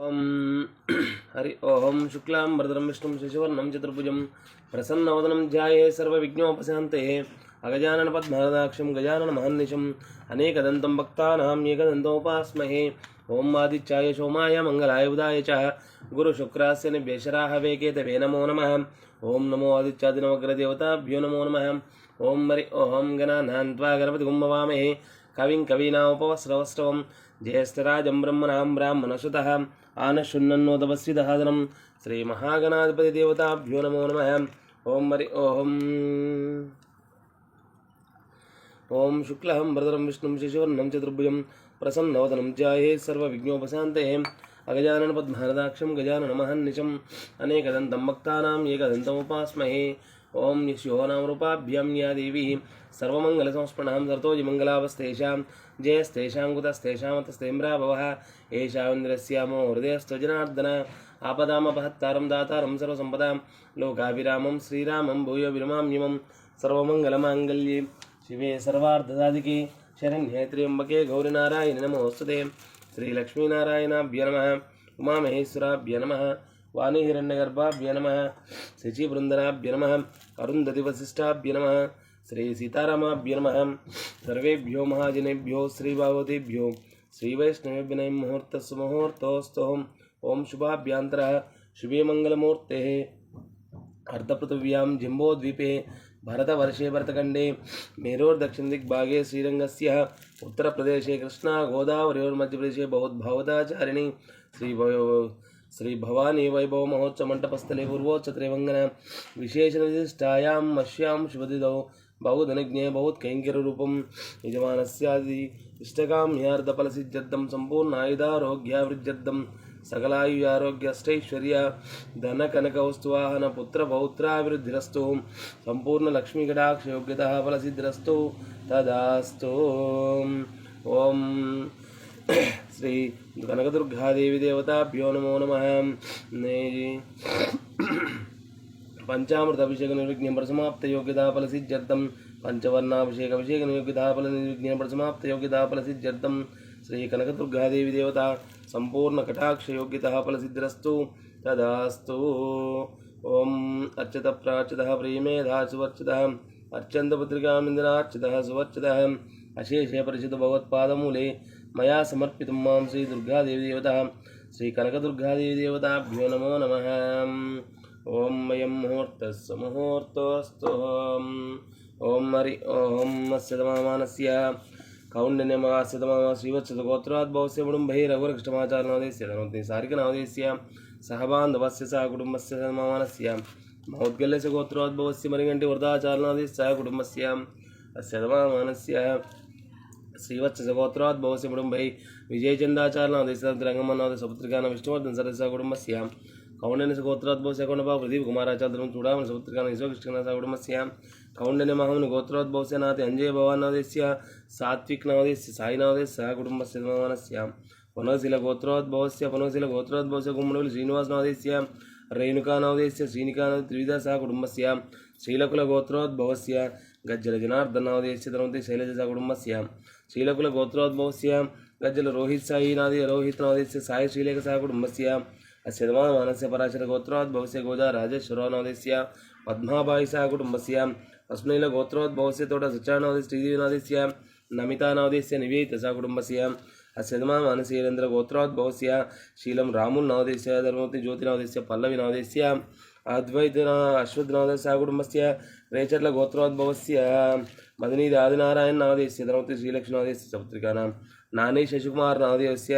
ओम। हरि ओम। शुक्लां भरदरं विष्णुं, शशिवर्णं, चतुर्भुजं, प्रसन्नवदनं ध्याये सर्वविघ्नोपशान्ते अगजाननपद्महदाक्षं गजाननमहन्निशम् अनेकदन्तं भक्तानाम् एकदन्तोपास्महे ओम आदित्याय सोमाय मंगलाय बुधाय च। गुरुशुक्रास्य निभ्यशराहवे केतवे नमो नमः। ओं नमो आदित्यादिनवग्रदेवताभ्यो नमो नमः। ओं हरि ओं गणानान्त्वा गणपतिगुम्भवामहे। కవిం కవీనాముపవస్రవస్రవం జ్యేష్ఠరాజం బ్రహ్మణాం బ్రాహ్మణసుత ఆనశున్నన్నోదవస్విదహాదనం శ్రీమహాగణాధిపతి దేవతాభ్యో నమో నమ. ఓం మరి ఓం. ఓం శుక్లహం భరతరం విష్ణుం శశివర్ణం చతుర్భుజం ప్రసన్నవదనం ధ్యాయే సర్వవిఘ్నోపశాంతే. అగజానన పద్మహరదాక్షం గజానన మహన్నిశం అనేకదంతం భక్తానాం ఏకదంతముపాస్మహే. ఓం నిశ్యోనామృపాభ్యం యా దేవి సర్వమంగళ దేవీ సర్తోజి మంగళావస్తేషాం జయస్తేషాం కుతస్తేషామతస్తేమ్రా భవః ఏషామింద్రస్యామో హృదయస్థజనార్దన. ఆపదామపహత్తారం దాతారం సర్వసంపదాం. లోకాభిరామం శ్రీరామం భూయో విరమామ్యమం సర్వమంగళమాంగళ్యే. శివే సర్వార్ధదాదికే శరణ్యే త్ర్యంబకే గౌరినారాయణ నమోస్తుతే. శ్రీలక్ష్మీనారాయణాభ్య నమ. ఉమామహేశ్వరాభ్య నమ. वाणीहिरण्यगर्भाभ्य नम। शचिवृंदनाभ्य नम। अरुंधतिवशिष्ठाभ्य नम। श्री सीताराभ्य नम। सर्वेभ्यो महाजनेभ्यो श्रीभागवतेभ्यो। श्रीवैष्णवेभ्य नम मुहूर्त सुमुहूर्तोस्तोम ओं शुभाभ्यांतर शुभे मंगलमूर्ते अर्धपृथिव्यां जिम्बोद्वीपे। भरतवर्षे भरतखंडे मेरोर्दक्षिण दिग्भागे श्रीरंगस्य उत्तरप्रदेशे कृष्णा। गोदावरयोर्मध्यप्रदेशे बौद्धावताचारिणी श्री శ్రీ భవానీ వైభవ మహోత్సవ మంటపస్థలే పూర్వోచ్చత్రేవంగన విశేష నిధిష్టాయాం మష్యాం శుభదిదౌ బహుధనజ్ఞే బహుత్కైంకరూపం యజమానస్యాది ఇష్టకామ్యార్ధఫలసిద్ధం సంపూర్ణాయుధారోగ్యావృద్ధ్యర్థం సకలాయుయారోగ్యష్టైశ్వర్య ధన కనక వస్తువాహన పుత్ర పౌత్రాభివృద్ధిరస్తు సంపూర్ణ లక్ష్మీకటాక్షయోగ్యత ఫలసిద్ధిరస్తు తదాస్తు ఓం శ్రీ కనకదుర్గాదేవి దేవతాభ్యో నమో నమ పంచామృతాభిషేక నిర్విఘ్నం ప్రసమాప్త యోగ్యతా ఫలసిద్ధ్యర్థం పంచవర్ణాభిషేక అభిషేక నిర్విఘ్నతా ఫల నిర్విఘ్నం ప్రసమాప్త యోగ్యతా ఫలసిద్ధ్యర్థం శ్రీ కనకదుర్గాదేవి దేవత సంపూర్ణ కటాక్ష యోగ్యత ఫలసిద్ధిరస్తు తదాస్తు ఓం అర్చత ప్రార్చిత ప్రేమేధా సువర్చిత అర్చంత పత్రికామింద్రార్చిత సువర్చిత అశేషే పరిచిత భగవత్పాదమూలే మయా సమర్పితం మాం శ్రీ దుర్గాదేవి దేవత శ్రీ కనకదుర్గాదేవి దేవతాభ్యో నమో నమ ఓం వయం ముహూర్త ముహూర్తోస్తు ఓం హరి ఓం అస్య తమామానస్య కౌండిన్యమాస్య తమామ గోత్రాద్భవస్య కుటుంబై రఘురకృష్ణమాచారనాదేశ్య ధనోతి సారికనాదేశ్య సహబాంధవస్య సహ కుటుంబస్య సమానస్య మౌద్గల్యస్య గోత్రోద్భవస్య మరిగంటి వృధాచారనాదేశ్య కుటుంబస్య అస్య తమామానస్య శ్రీవత్స గోత్రోద్భవస్య కుటుంబై విజయచందాచారనాదేశరంగమన్నాథ సపుత్రికాన విష్ణువర్ధన్ సరస్య కుటుంబస్య కౌండన్య గోత్రోద్భవస్య కౌండభా ప్రదీప్ కుమారాచార్యం చూడామని సపుత్రికాన యశోకృష్ణ కుటుంబస్య కౌండన్య మహాముని గోత్రోద్భవస్య నాతి అంజయ భవానాదేశ్య సాత్విక్ నవదేశ్య సాయినాదేశ కుటుంబస్య మానస్య పునశీల గోత్రోద్భవస్య పునశీల గోత్రోద్భవస్య గుమ్మడవులు శ్రీనివాసనాదేశ్య రేణుకానాదేశ్య శ్రీనికా త్రివిధ సహ కుటుంబస్య శ్రీలకుల గోత్రోద్భవస్య గజ్జల జనార్దనాదేశ్య ధనవతి శైలజ కుటుంబస్య శ్రీలకుల గోత్రోద్భవస్య గజ్జల రోహిత్ సాయి నాది రోహిత్ నాదేశ్య సాయి శ్రీలేఖ సహ కుటుంబస్య అస్య మానస్య పరాశర గోత్రోద్భవస్య గోదా రాజేశ్వరనాదేశ్య పద్మాబాయి సహ కుటుంబస్య అస్మైల గోత్రోద్భవస్య తోట సత్యానాది శ్రీదేవినాదేశ్య నమితానాదేశ్య నివేదిత సా కుటుంబస్య అస్యధమా మానసీరేంద్ర గోత్రోద్భవస్య శీలం రాముల్ నవదేశ్య ధర్మవతి జ్యోతి జ్యోతినాదేశ్య పల్లవి నవదేశ్య అద్వైత అశ్వత్నాథ సహ రేచర్ల గోత్రోద్భవస్య మదనీ ఆదినారాయణ నాదేశ్య ధర్మవతి శ్రీలక్ష్మీనాదేశ్య సపుత్రికానాం నాని శశికుమార్ నాదేశ్య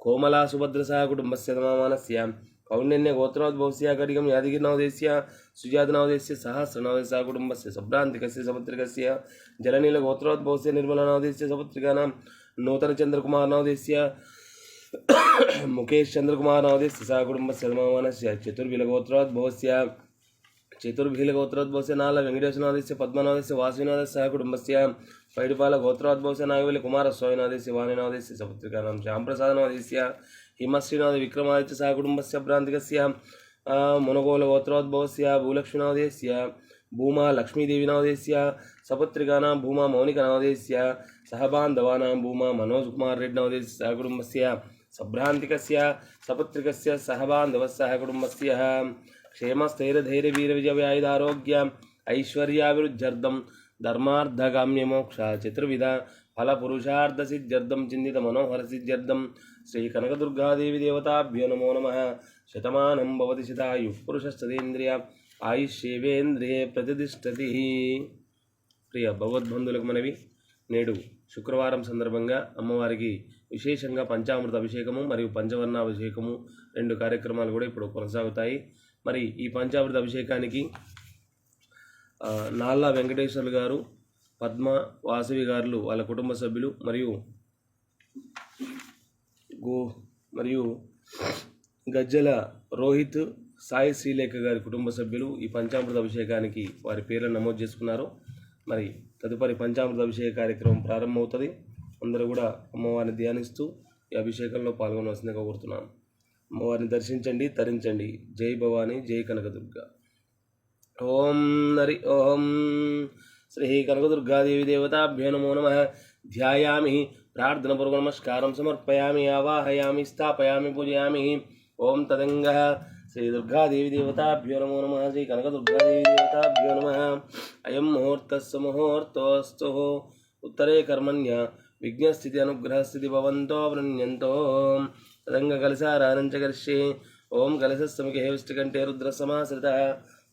కోమలా సుభద్ర సాగుడుంబస్య కుటుంబస్య కౌండిన్య గోత్రోద్భవస్య కడిగం యాదగిరినవదేశ్య సుజాతనవదేశ్య సహస్రనవదేశ కుటుంబస్య సభ్రాంతికస్య సముద్రికస్య జలనీల గోత్రోద్భవస్య నిర్మలనవదేశ్య సముద్రికానాం నూతన చంద్రకుమార్ నవదేశ్య ముఖేష్ చంద్రకుమార్ నవదేశ్య సహ కుటుంబస్య తమామానస్య చతుర్విల గోత్రోద్భవస్య చతుర్భిల గోత్రోద్భవస్య నాల వెంకటేశ్వరనాథస్య పద్మనాథస్య వాసవినాథస్య సహ కుటుంబస్య పైడిపాల గోత్రోద్భవస్య నాగవల్లి కుమారస్వామినాథస్య వాణినాథస్య సపుత్రికానాం శ్యాంప్రసాదనాథస్య. హిమశ్రీనాథ విక్రమాదిత్య సహ కుటుంబస్య భ్రాంతికస్య. ఆ, మునగోల గోత్రోద్భవస్య భూలక్ష్మీనాథస్య. భూమా లక్ష్మీదేవినాథస్య. సపుత్రికానాం భూమా మౌనికనాథస్య. సహబాంధవానాం భూమా మనోజ్ కుమార్ రెడ్డి నవదేశ్య సహ కుటుంబస్య సభ్రాంతికస్య సపుత్రికస్య సహబాంధవ సహ కుటుంబస్ క్షేమ స్థైరధైర్య కుటుంబస్య క్షేమస్థైరధైర్యవీరవిజయాయుధారోగ్య ఐశ్వర్యాభివృద్ధ్యర్థం ధర్మార్థగామ్యమోక్ష చతుర్విధ ఫలపురుషార్థసిద్ధ్యర్థం చిందిత మనోహర సిద్ధ్యర్థం శ్రీ కనకదుర్గాదేవి దేవతాభ్యో నమో నమ. శతమానం భవతి శతాయు పురుషస్తదేంద్రియ ఆయుష్యేవేంద్రియే ప్రతిష్టతి. ప్రియ భగవద్బంధులకు మనవి నేడు శుక్రవారం సందర్భంగా అమ్మవారికి విశేషంగా పంచామృత అభిషేకము మరియు పంచవర్ణ అభిషేకము రెండు కార్యక్రమాలు కూడా ఇప్పుడు కొనసాగుతాయి. మరి ఈ పంచామృత అభిషేకానికి నాల్లా వెంకటేశ్వర్లు గారు పద్మ వాసవి గారులు వాళ్ళ కుటుంబ సభ్యులు మరియు గో మరియు గజ్జల రోహిత్ సాయి శ్రీలేఖ గారి కుటుంబ సభ్యులు ఈ పంచామృత అభిషేకానికి వారి పేర్లను నమోదు చేసుకున్నారు. మరి తదుపరి పంచామృత అభిషేక కార్యక్రమం ప్రారంభమవుతుంది. అందరూ కూడా అమ్మవారిని ధ్యానిస్తూ ఈ అభిషేకంలో పాల్గొనవలసిందిగా కోరుతున్నాను. అమ్మవారిని దర్శించండి తరించండి. జై భవానీ జై కనకదుర్గ. ఓం హరి ఓం శ్రీ కనకదుర్గాదేవి దేవతాభ్యో నమో నమ. ధ్యాయామి ప్రార్థనపూర్వక నమస్కారం సమర్పయామి ఆవాహయామి స్థాపయామి పూజయామి. ఓం తదంగ. శ్రీ దుర్గాదేవి దేవతాభ్యో నమో నమ. శ్రీ కనకదుర్గాదేవి దేవతాభ్యో నమ. అయం ముహూర్తస్సు ముహూర్తోస్తు. ఉత్తరే కర్మణ్య విఘ్నస్థితి అనుగ్రహస్థితి భవంతో వృణ్యంతో. తదంగ కలసారానంచ కరిష్యే. ఓం కలశస్సముఖే రుద్ర సమాశ్రిత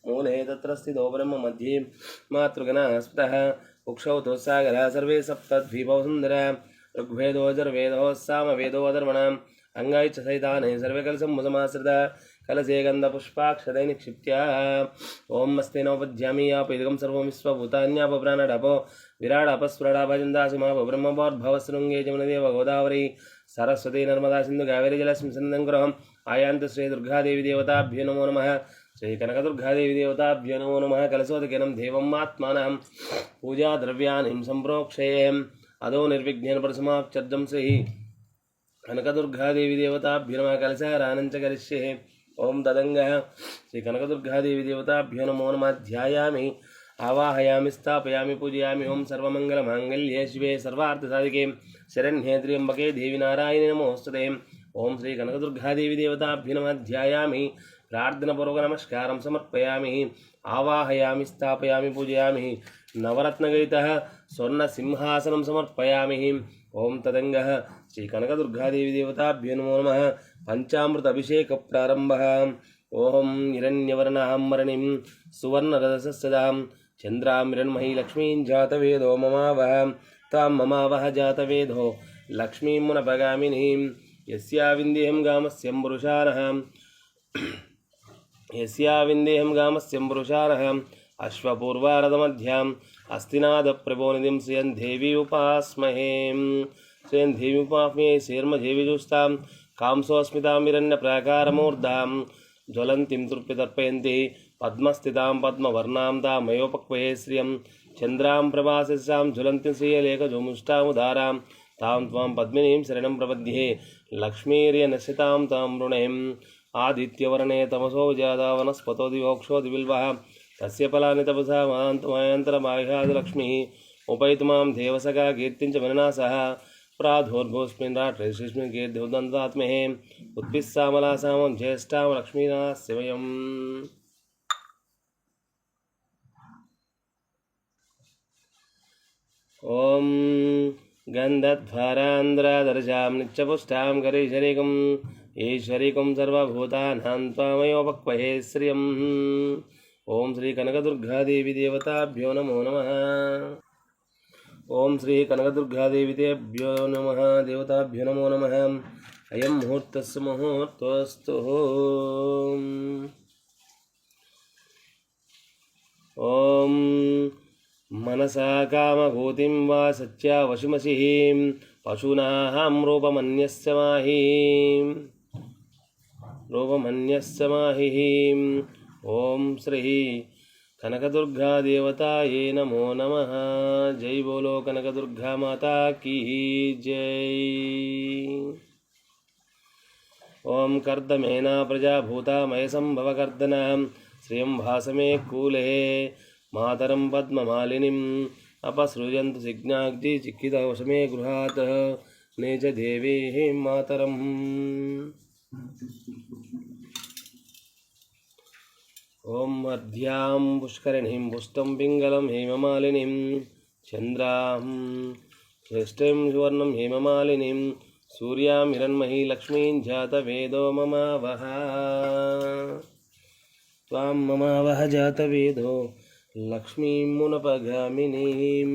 మూలే తత్ర స్థితో బ్రహ్మ మధ్యే మాతృగణ స్మృత కుక్షౌ సాగర సర్వే సప్తద్వీపౌ సుందర. ఋగ్వేదో జర్వేదో సామవేదో అధర్మణాం అంగాయి సైతానే సర్వే కలసం ముసమాశ్రిత కలసే గంధ పుష్పాక్షదై నిక్షిప్య ఓం మస్తే నవపద్యామి ఆపైదకం సర్వం విశ్వభూతాన్యాపప్రాణడపో విరాడపస్ఫురడాభజందాసిమాప బ్రహ్మభోద్భవశృంగే జమునదేవ గోదావరి సరస్వతి నర్మదా సింధు కావేరి జలస్మిన్ సందం గృహం ఆయాంత శ్రీ దుర్గాదేవి దేవతాభ్యో నమో నమ శ్రీ కనకదుర్గాదేవి దేవతాభ్యో నమో నమ కలశోదకినం దేవం ఆత్మానం పూజా ద్రవ్యాన్ని సంప్రోక్షయేం అదో నిర్విఘ్నేన పరిసమాప్చర్జం శ్రీ కనకదుర్గాదేవి దేవతాభ్యో నమః కలశారానంచ కరిష్యే ఓం దదంగ శ్రీ కనకదుర్గాదేవి దేవతాభ్యో నమో నమాధ్యాయామి ఆవాహయామి స్థాపయామి పూజయామి. ఓం సర్వమంగళ మాంగళ్యే శివే సర్వార్థసాధికే. శరణ్యే త్ర్యంబకే దేవి నారాయణ నమోస్తుతే. ఓం శ్రీ కనకదుర్గాదేవి దేవతాభ్యో నమాధ్యాయామి ప్రార్థనపూర్వక నమస్కారం సమర్పయామి. ఆవాహయామి స్థాపయామి పూజయామి. నవరత్నగైత స్వర్ణ సింహాసనం సమర్పయామి. ఓం తదంగ. శ్రీ కనకదుర్గాదేవి దేవతాభ్యో నమో నమ. పంచామృత అభిషేక ప్రారంభ ఓం హిరణ్యవర్ణాంబరణిం సువర్ణరదసదాం చంద్రామిరణ్మహి లక్ష్మీం జాతవేదో మమావహ. తాం మమావహ జాతవేదో లక్ష్మీం మునపగామినీం యస్యా విందేహం గామస్యం పురుషారః యస్యా విందేహం గామస్యం పురుషారః అశ్వపూర్వారథమధ్యాం అస్తినాదప్రభోనిధిం శ్రియం దేవి ఉపాస్మహే శ్రియం దేవి ఉపాస్మహే శీర్మదేవి చూస్తాం కాంసోస్మితామిరण्య ప్రాకారమూర్ధాం జ్వలంతిం తృప్తితర్పయంతి పద్మస్థితాం పద్మవర్ణాం తామయోపక్వయే శ్రియం చంద్రాం ప్రభాసిసాం జ్వలంతి శ్రియలేఖజోముష్టాముదారాం తాం త్వాం పద్మినీం శరణం ప్రపద్యే లక్ష్మీర్యనశితాం తాం రుణేం ఆదిత్యవర్ణే తమసో జాతా तस्य फलानि तपसा मान्तमायान्तरमायघादलक्ष्मी उपैतु माँ देवसगा कीर्तिञ्च मनना सह प्राधोर्भोऽस्मिन् राष्ट्रेष्मिन् कीर्तिहुदन्तात्महे उत्पिस्सामलासामं ज्येष्ठां लक्ष्मीनास्य वयम् ॐ गन्धध्वरान्द्रदर्शां नित्यपुष्टां गरीशरीकम् ईश्वरीकं सर्वभूतानां त्वामयोपक्वहे श्रियम्। ఓం శ్రీ కనకదుర్గాదేవి దేవతాభ్యో నమో నమ ఓం శ్రీ కనకదుర్గాదేవితేభ్యో నమ దేవతాభ్యో నమో నమ అయం ముహూర్తస్సు ముహూర్తోస్తు ఓం మనసా కామభూతిం వా సత్యా వశుమసి పశూనాహం రూపమన్యస్య మాహి రూపమన్యస్య మాహి ओम श्री कनकदुर्गा देवता ये नमो नमः। जय बोलो कनकदुर्गा माता की जय। ओम कर्दमेना प्रजा भूता मय संभव कर्दन श्रिय भासमे कूले मातरम पद्ममालिनीम अपसृजंत सिज्ञाग्नि चिक्कित वशमे गृहात। नेज देवी मातरम। ఓం మధ్యాం పుష్కరిణీం పుష్టం పింగళం హేమమాలినీం చంద్రాం శ్రేష్టం సువర్ణం హేమమాలినీం సూర్యాం హిరణ్మహీ లక్ష్మీం జాత వేదో మమావహ. త్వాం మమావహ జాత వేదో లక్ష్మీం మునపగామినీం.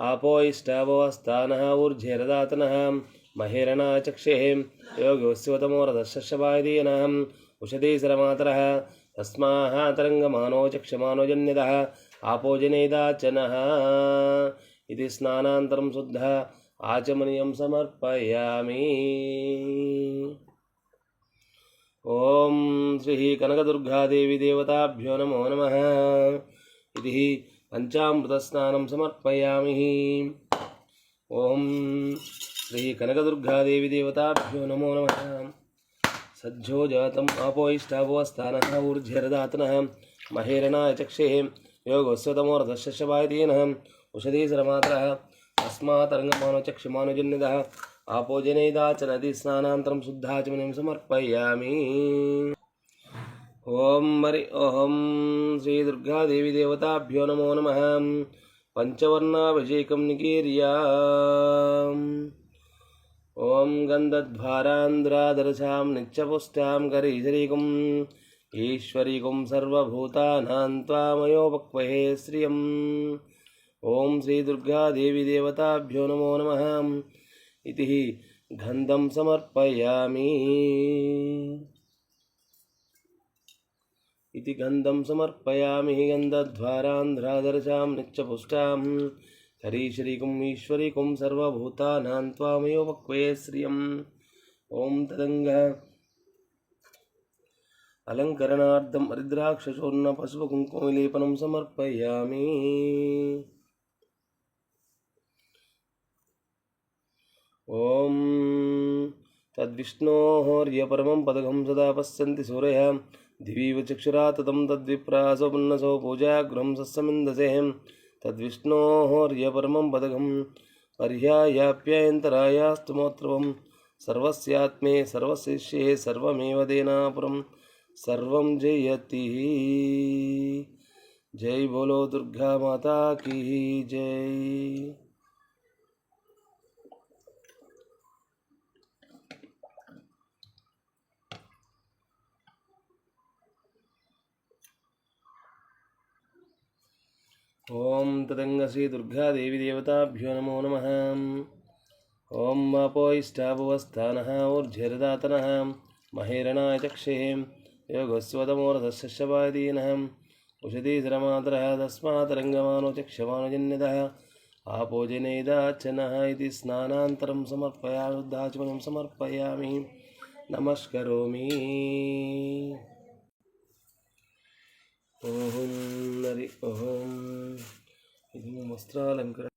ఆపోయిష్టావో స్థాన ఊర్ధ్యరదాతన. तस्माः तरङ्गमानो चक्षमानो जन्यतः आपो जनेदाचनः इति स्नानान्तरं शुद्धः। आचमनीयं समर्पयामि। ॐ श्रीः कनकदुर्गादेवी देवताभ्यो नमो नमः। इति पञ्चामृतस्नानं समर्पयामि। ॐ श्रीकनकदुर्गादेवीदेवताभ्यो नमो नम। सज्जो जातम् आपोयिष्टापोस्थानः ऊर्ध्वरदातनः महेरणाय चक्षेः। उषधी शवायतेनः उषधीसरमात्रः तस्मातरङ्गमानुचक्षुमानुजन्यदः नदी स्नानान्तरं शुद्धाचमनं समर्पयामि। ॐ हरि ओं देवताभ्यो नमो नमः। पञ्चवर्णाभिषेकं निकीर्या ॐ गन्धध्वारान्द्रादर्शां नित्यपुष्टां करीशरीकुम् ईश्वरीकुं सर्वभूतानां त्वामयोपक्वहे श्रियम्। ॐ श्रीदुर्गादेवीदेवताभ्यो नमो नमः, इति गन्धं समर्पयामि। इति गन्धं समर्पयामि गन्धध्वारान्ध्रादर्शां नित्यपुष्टां हरीश्वरीकुम् ईश्वरीकुं सर्वभूतानां त्वामयोपक्वये श्रियम् ॐ तदङ्ग। अलङ्करणार्थं हरिद्राक्षचूर्ण पशुपकुङ्कुमलेपनं समर्पयामि। ॐ तद्विष्णोर्यपरमं पदकं सदा पश्यन्ति सूरयः। दिवीव चक्षुरा ततं तद्विप्रासो पुन्नसो पूजागृहं सस्समिन्दसेहं तद्विष्णोर्यपरमं पदकं पर्यायाप्यायन्तरायास्तुमोत्रवं सर्वस्यात्मे सर्वशिष्ये सर्वमेव देनापुरं सर्वं जयति। जय बोलो दुर्गा माता की जय। ॐ तदङ्गश्रीदुर्गादेवीदेवताभ्यो नमो नमः। ॐ मापो इष्टाभुवस्थानः ऊर्ध्वरदातनः, महेरणाय चक्षेः योगस्वतमोरथशवादीनः उषधीसरमातरः तस्मातरङ्गमानो चक्षमानजन्यतः, आपो जनेदाचनः इति समर्पयामि शुद्धाचमनं समर्पयामि। नमस्करोमि। ఓం హరి ఓం ఇది వస్త్రాలంకరణ